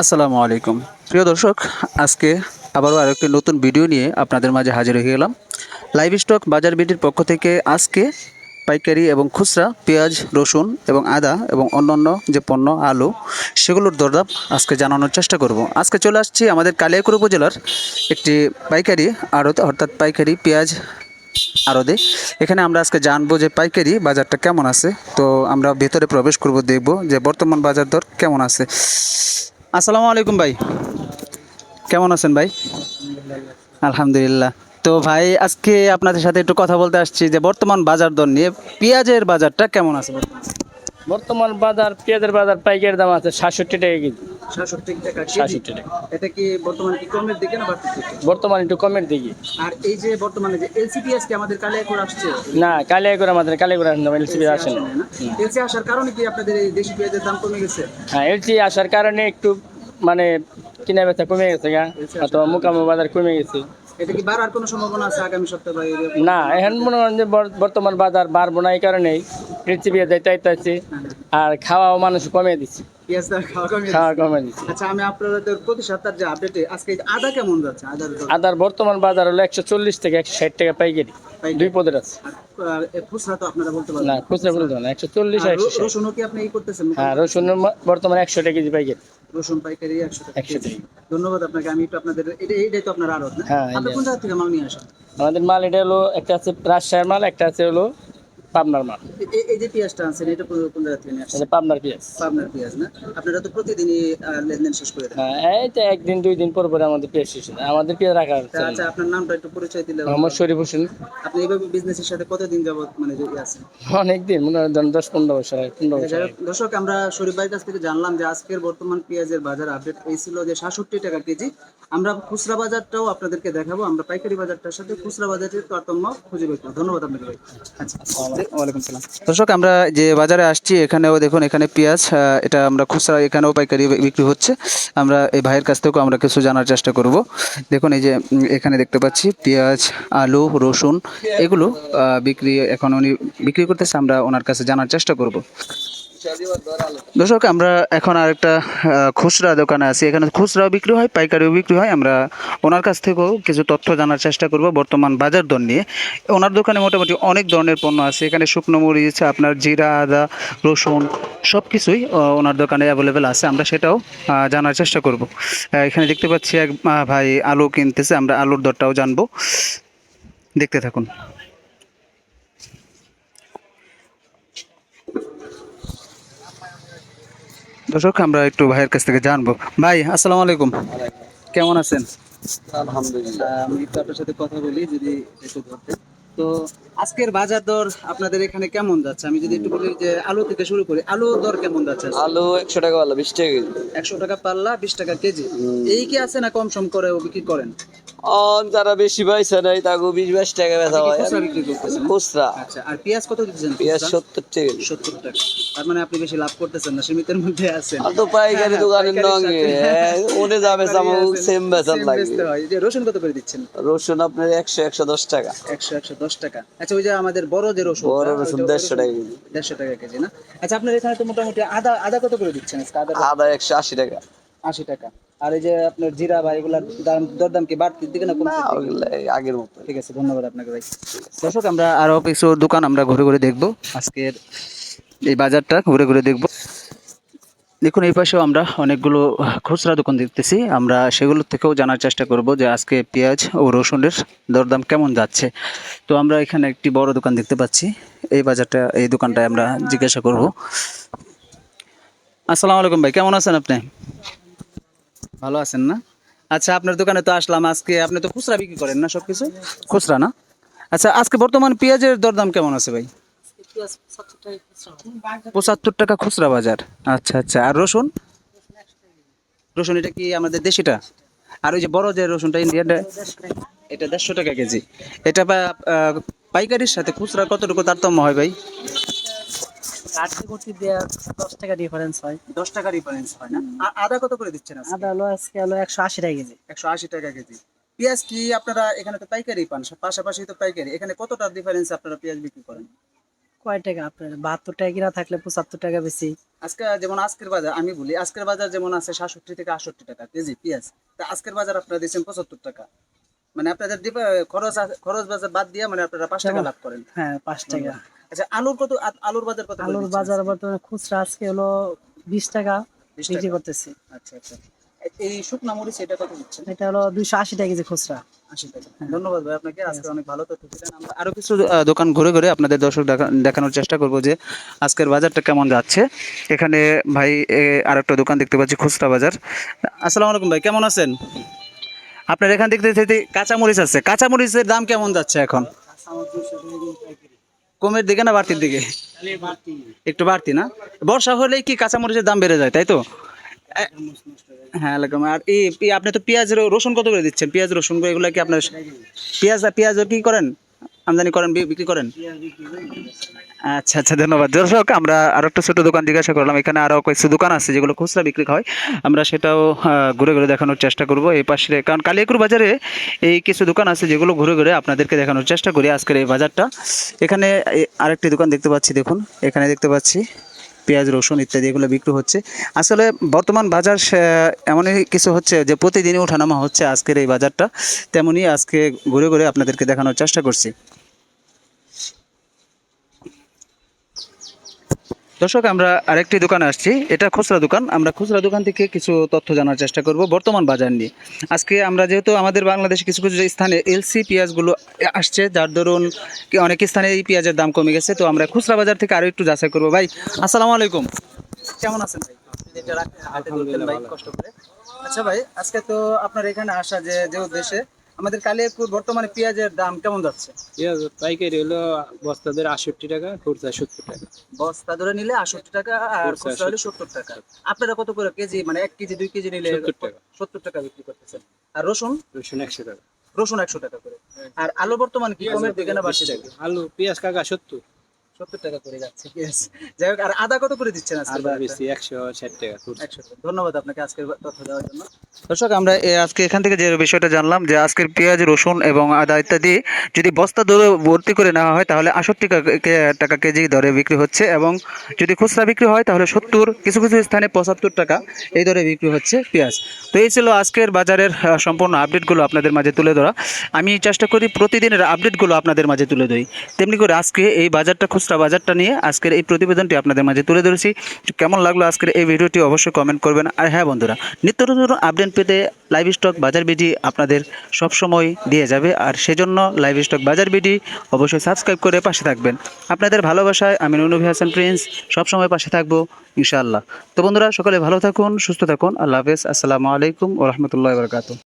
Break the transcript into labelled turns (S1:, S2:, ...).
S1: আসসালামু আলাইকুম। প্রিয় দর্শক, আজকে আবারও আরেকটি নতুন ভিডিও নিয়ে আপনাদের মাঝে হাজির হয়ে গেলাম লাইভ স্টক বাজার বিডির পক্ষ থেকে আজকে পাইকারি এবং খুচরা, পেঁয়াজ, রসুন এবং আদা এবং অন্যান্য যে পণ্য, আলু, সেগুলোর দরদাম আজকে জানানোর চেষ্টা করব। আজকে চলে আসছি আমাদের কালিয়াকুর উপজেলার একটি পাইকারি আড়ত, অর্থাৎ পাইকারি পেঁয়াজ আরদে এখানে আমরা আজকে জানব যে পাইকারি বাজারটা কেমন আছে। তো আমরা ভেতরে প্রবেশ করব, দেখব যে বর্তমান বাজার দর কেমন আছে। আসসালামু আলাইকুম ভাই। কেমন আছেন ভাই? আলহামদুলিল্লাহ। তো ভাই, আজকে আপনাদের সাথে একটু কথা বলতে আসছি যে বর্তমান বাজার দর নিয়ে। পেঁয়াজের বাজারটা কেমন আছে
S2: বর্তমান? বাজার, পেঁয়াজের বাজার পাইকারি দাম আছে সাতষট্টি টাকা কেজি।
S1: সাতষট্টি টাকা
S2: সাতষট্টি টাকা।
S1: এটা কি বর্তমানে কি কমের দিকে না বাড়তির দিকে?
S2: বর্তমান একটু কমের দিকে।
S1: আর এই যে বর্তমানে যে এলসিপি আজকে আমাদের আসছে?
S2: না আমাদের এলসিপি আসে না?
S1: এলসি আসার কারণে কি আপনাদের এই দেশি পেঁয়াজের দাম কমে গেছে?
S2: হ্যাঁ এলসি আসার কারণে একটু মানে কিনা বেচা কমে গেছে গা অথবা মোকামো বাজার কমে গেছে।
S1: এটা কি বাড়ার কোনো সম্ভাবনা আছে আগামী সপ্তাহে
S2: না এখন মনে করেন যে বর্তমান বাজার বাড়বো না এই কারণেই এলসিবি যাইতে আইতেছে। আর খাওয়াও মানুষ কমে দিচ্ছে
S1: আচ্ছা আদার
S2: বর্তমান বাজার হলো একশো চল্লিশ থেকে একশো ষাট টাকা পাইকারি। দুই পদের আছে। না খুচরা বলতে না একশো চল্লিশ হ্যাঁ রসুন বর্তমানে একশো টাকা কেজি পাইকারি।
S1: রসুন পাইকারি একশো টাকা
S2: 100
S1: কেজি। ধন্যবাদ আপনাকে আমি একটু আপনাদের এটা এটাই তো আপনার আড়ত না?
S2: হ্যাঁ,
S1: আপনি কোন জায়গা থেকে মাল নিয়ে আসেন?
S2: আমাদের মাল এটা হলো একটা আছে রাজশাহীর মাল একটা আছে হলো পাবনার মাল।
S1: এই যে পেঁয়াজটা আনছেন এটা কোন জায়গা থেকে নিয়ে আসছেন?
S2: এটা পাবনার পেঁয়াজ।
S1: পাবনার পেঁয়াজ না? আপনারা তো প্রতিদিনই লেনদেন শেষ করে দেন।
S2: হ্যাঁ এই তো একদিন দুই দিন পর পরে আমাদের পেঁয়াজ শেষ হয়। আমাদের পেঁয়াজ রাখা
S1: আচ্ছা আপনার নামটা একটু পরিচয় দিলে
S2: মোহাম্মদ শরীফ হোসেন।
S1: আপনি এইভাবে বিজনেসের সাথে কতদিন যাবত মানে জড়িয়ে আছেন?
S2: অনেক দিন মনে হয় ধরেন দশ পনেরো বছর পনেরো বছর
S1: দর্শক আমরা শরীফ ভাইয়ের কাছ থেকে জানলাম যে আজকের বর্তমান পেঁয়াজের বাজার আপডেট এই ছিল যে সাতষট্টি টাকা কেজি। আমরা খুচরা বাজারটাও আপনাদেরকে দেখাবো। আমরা পাইকারি বাজারটার সাথে খুচরা বাজারের তারতম্য খুঁজে বের করব। ধন্যবাদ আপনাকে ভাই। আচ্ছা। দর্শক, আমরা যে বাজারে আসছি, এখানেও দেখুন, এখানে পেঁয়াজ এটা আমরা খুচরা, এখানেও পাইকারি বিক্রি হচ্ছে। আমরা এই ভাইয়ের কাছ থেকেও আমরা কিছু জানার চেষ্টা করব। দেখুন, এই যে এখানে দেখতে পাচ্ছি, পেঁয়াজ, আলু, রসুন, এগুলো বিক্রি, এখন উনি বিক্রি করতেছে, আমরা ওনার কাছে জানার চেষ্টা করব। দর্শক আমরা এখন আরেকটা আহ, খুচরা দোকানে আছি। এখানে খুচরাও বিক্রি হয় পাইকারিও বিক্রি হয়। আমরা ওনার কাছ থেকেও কিছু তথ্য জানার চেষ্টা করব বর্তমান বাজার দর নিয়ে। ওনার দোকানে মোটামুটি অনেক ধরনের পণ্য আছে। এখানে শুকনো মরিচ আপনার জিরা আদা রসুন সব কিছুই ওনার দোকানে অ্যাভেলেবেল আছে। আমরা সেটাও জানার চেষ্টা করব। এখানে দেখতে পাচ্ছি এক ভাই আলু কিনতেছে। আমরা আলুর দরটাও জানব। দেখতে থাকুন। দর্শক, আমরা একটু ভাইয়ের কাছ থেকে জানব। ভাই, আসসালাম আলাইকুম। কেমন আছেন?
S2: আলহামদুলিল্লাহ।
S1: আমি একটু আপনার সাথে কথা বলি, যদি একটু ধরতে তো আজকের বাজার দর আপনাদের এখানে কেমন যাচ্ছে? আমি যদি একটু বলি যে আলু থেকে শুরু করি আলুর দর কেমন যাচ্ছে
S2: আলু একশো টাকা ভালো বিশ টাকা কেজি।
S1: একশো টাকা পাল্লা বিশ টাকা কেজি। এই কি আছে না কম সম করে বিক্রি করেন?
S2: অন যারা বেশি পয়সা নেই তাকে বিশ বাইশ টাকা
S1: কি
S2: হয়।
S1: খুচরা আচ্ছা আর পেঁয়াজ কত দিচ্ছেন
S2: পেঁয়াজ সত্তর টাকা
S1: সত্তর টাকা। তার মানে আপনি বেশি লাভ করতেছেন না সীমিতের মধ্যে আছেন।
S2: আর তো পাইকারি দোকানের নঙ্গে ওনে যাবে আমার সেম বেচার লাগে
S1: হয়। রসুন কত করে দিচ্ছেন?
S2: রসুন আপনার একশো একশো দশ টাকা।
S1: একশো একশো দশ টাকা। আচ্ছা ওই যে আমাদের বড় যে রসুন
S2: বড় রসুন দেড়শো টাকা কেজি।
S1: দেড়শো টাকা কেজি না? আচ্ছা আপনার এখানে তো মোটামুটি আদা আদা কত করে দিচ্ছেন আদা
S2: আদা একশো আশি টাকা।
S1: আশি টাকা। আর এই যে আপনার জিরা বা এগুলার দাম দরদাম কি বাড়তির দিকে না
S2: এই আগের মতো।
S1: ঠিক আছে ধন্যবাদ আপনাকে ভাই। দর্শক আমরা আরও কিছু দোকান আমরা ঘুরে ঘুরে দেখব। আজকের এই বাজারটা ঘুরে ঘুরে দেখব। দেখুন, এই পাশেও আমরা অনেকগুলো খুচরা দোকান দেখতেছি। আমরা সেগুলো থেকেও জানার চেষ্টা করব যে আজকে পেঁয়াজ ও রসুনের দরদাম কেমন যাচ্ছে। তো আমরা এখানে একটি বড় দোকান দেখতে পাচ্ছি। এই বাজারটা, এই দোকানটায় আমরা জিজ্ঞাসা করব। আসসালামু আলাইকুম ভাই, কেমন আছেন আপনি? ভালো আছেন না? আচ্ছা আপনার দোকানে তো আসলাম আজকে। আপনি তো খুচরা বিক্রি করেন না সব কিছু খুচরা না? আচ্ছা আজকে বর্তমান পেঁয়াজের দরদাম কেমন আছে ভাই? পঁচাত্তর টাকা খুচরা বাজার। আচ্ছা আচ্ছা। আর রসুন? রসুন এটা কি আমাদের দেশিটা? আর ওই যে বড় যে রসুনটা ইন্ডিয়ানটা এটা দেড়শো টাকা কেজি। এটা বা পাইকারির সাথে খুচরা কতটুকু তারতম্য হয় ভাই?
S3: কোটি দশ টাকা ডিফারেন্স হয়।
S1: দশ টাকা ডিফারেন্স হয় না? আদা কত করে দিচ্ছেন
S3: আদা হলো আজকে হলো একশো আশি টাকা কেজি।
S1: একশো আশি টাকা কেজি। পেঁয়াজ কি আপনারা এখানে তো পাইকারি পান? পাশাপাশি তো পাইকারি। এখানে কতটা ডিফারেন্স আপনারা পেঁয়াজ বিক্রি করেন?
S3: কয় টাকা আপনার? বাহাত্তর টাকা কিনা থাকলে পঁচাত্তর টাকা বেশি।
S1: আজকে যেমন আজকের বাজার আমি বলি আজকের বাজার যেমন আছে সাতষট্টি থেকে আটষট্টি টাকা কেজি পেঁয়াজ তা আজকের বাজার আপনারা দিচ্ছেন পঁচাত্তর টাকা। মানে আপনাদের খরচ খরচ বাজার বাদ দিয়ে মানে আপনারা পাঁচ টাকা লাভ করেন।
S3: হ্যাঁ পাঁচ টাকা।
S1: আচ্ছা আলুর কত আলুর বাজার কত
S3: আলুর বাজার বর্তমানে খুচরা আজকে হলো বিশ টাকা বিক্রি করতেছি।
S1: আচ্ছা আচ্ছা। এই শুকনা মরিচ এটা কত দিচ্ছেন
S3: এটা হলো দুইশো আশি টাকা কেজি খুচরা।
S1: আশি টাকা। ধন্যবাদ ভাই আপনাকে। আজকে অনেক ভালো তথ্য দিলেন। আমরা আরও কিছু দোকান ঘুরে ঘুরে আপনাদের দর্শক দেখা- দেখানোর চেষ্টা করব যে আজকের বাজারটা কেমন যাচ্ছে। এখানে ভাই আর একটা দোকান দেখতে পাচ্ছি খুচরা বাজার। আসসালামু আলাইকুম ভাই কেমন আছেন? আপনার এখান থেকে কাঁচামরিচ আছে। কাঁচামরিচের দাম কেমন যাচ্ছে এখন? কমের দিকে না বাড়তির দিকে? একটু বাড়তি না? বর্ষা হলেই কি কাঁচামরিচের দাম বেড়ে যায় তাই তো? হ্যাঁ এরকম। আর এই আপনি তো পেঁয়াজ রসুন কত করে দিচ্ছেন? পেঁয়াজ, রসুন এগুলো কি আপনার পেঁয়াজ পেঁয়াজ কি করেন? আমদানি করেন বিক্রি করেন? আচ্ছা আচ্ছা ধন্যবাদ। দর্শক, আমরা আরও একটা ছোট দোকান জিজ্ঞাসা করলাম। এখানে আরও কিছু দোকান আছে যেগুলো খুচরা বিক্রি হয়। আমরা সেটাও ঘুরে ঘুরে দেখানোর চেষ্টা করব এই পাশে। কারণ কালিয়াকুর বাজারে এই কিছু দোকান আছে যেগুলো ঘুরে ঘুরে আপনাদেরকে দেখানোর চেষ্টা করি আজকের এই বাজারটা। এখানে আরেকটি দোকান দেখতে পাচ্ছি, দেখুন। এখানে দেখতে পাচ্ছি পেঁয়াজ, রসুন ইত্যাদি এগুলো বিক্রি হচ্ছে। আসলে বর্তমান বাজার এমনই কিছু হচ্ছে যে প্রতিদিনই ওঠানামা হচ্ছে আজকের এই বাজারটা। তেমনই আজকে ঘুরে ঘুরে আপনাদেরকে দেখানোর চেষ্টা করছি। দর্শক আমরা আরেকটি দোকানে আসছি। এটা খুচরা দোকান। আমরা খুচরা দোকান থেকে কিছু তথ্য জানার চেষ্টা করব বর্তমান বাজার নিয়ে। আজকে আমরা যেহেতু আমাদের বাংলাদেশে কিছু কিছু স্থানে এলসি পেঁয়াজগুলো আসছে যার দরুন কি অনেক স্থানে এই পেঁয়াজের দাম কমে গেছে। তো আমরা খুচরা বাজার থেকে আরও একটু যাচাই করব। ভাই আসসালামু আলাইকুম। কেমন আছেন ভাই? আপনি হাতে ভাই, কষ্ট করে। আচ্ছা ভাই আজকে তো আপনার এখানে আসা যে যে উদ্দেশ্যে আমাদের কালিয়াকুর বর্তমানে পেঁয়াজের দাম কেমন যাচ্ছে?
S4: পেঁয়াজ পাইকারি হলো বস্তাদের আটষট্টি টাকা খুচরা সত্তর টাকা।
S1: বস্তা ধরে নিলে আটষট্টি টাকা আর
S4: খুচরা
S1: হলে সত্তর। টাকা। আপনারা কত করে কেজি মানে এক কেজি দুই কেজি নিলে
S4: 70 টাকা।
S1: সত্তর টাকা বিক্রি করতেছেন। আর রসুন?
S4: রসুন একশো টাকা।
S1: রসুন একশো টাকা করে। আর আলু বর্তমানে কি কমের দিকে না বাড়ছে?
S4: আলু পেঁয়াজ কাকা সত্তর।
S1: সত্তর টাকা করে যাচ্ছে যাই হোক আর আদা কত করে দিচ্ছেন আজকে?
S4: একশো ষাট টাকা।
S1: একশো টাকা। ধন্যবাদ আপনাকে আজকের তথ্য দেওয়ার জন্য। দর্শক, আমরা আজকে এখান থেকে যে বিষয়টা জানলাম যে আজকের পেঁয়াজ, রসুন এবং আদা ইত্যাদি যদি বস্তা দরে ভর্তি করে নেওয়া হয়, তাহলে আষট্টি টাকা কেজি দরে বিক্রি হচ্ছে এবং যদি খুচরা বিক্রি হয়, তাহলে সত্তর, কিছু কিছু স্থানে পঁচাত্তর টাকা এই দরে বিক্রি হচ্ছে পেঁয়াজ। তো এই ছিল আজকের বাজারের সম্পূর্ণ আপডেটগুলো আপনাদের মাঝে তুলে ধরা। আমি চেষ্টা করি প্রতিদিনের আপডেটগুলো আপনাদের মাঝে তুলে ধরি। তেমনি করে আজকে এই বাজারটা, খুচরা বাজারটা নিয়ে আজকের এই প্রতিবেদনটি আপনাদের মাঝে তুলে ধরেছি। কেমন লাগল আজকের এই ভিডিওটি অবশ্যই কমেন্ট করবেন। আর হ্যাঁ বন্ধুরা, নিত্য নতুন আপডেট পেতে লাইভ স্টক বাজার বিডি আপনাদের সব সময় দিয়ে যাবে। আর সেজন্য লাইভ স্টক বাজার বিডি অবশ্যই সাবস্ক্রাইব করে পাশে থাকবেন। আপনাদের ভালোবাসায় আমি নুনবি হাসান প্রিন্স, সবসময় পাশে থাকব, ইনশাআল্লাহ। তো বন্ধুরা, সকলে ভালো থাকুন, সুস্থ থাকুন। আল্লাহ হাফেজ। আসসালামু আলাইকুম ও রহমতুল্লাহ বরকাত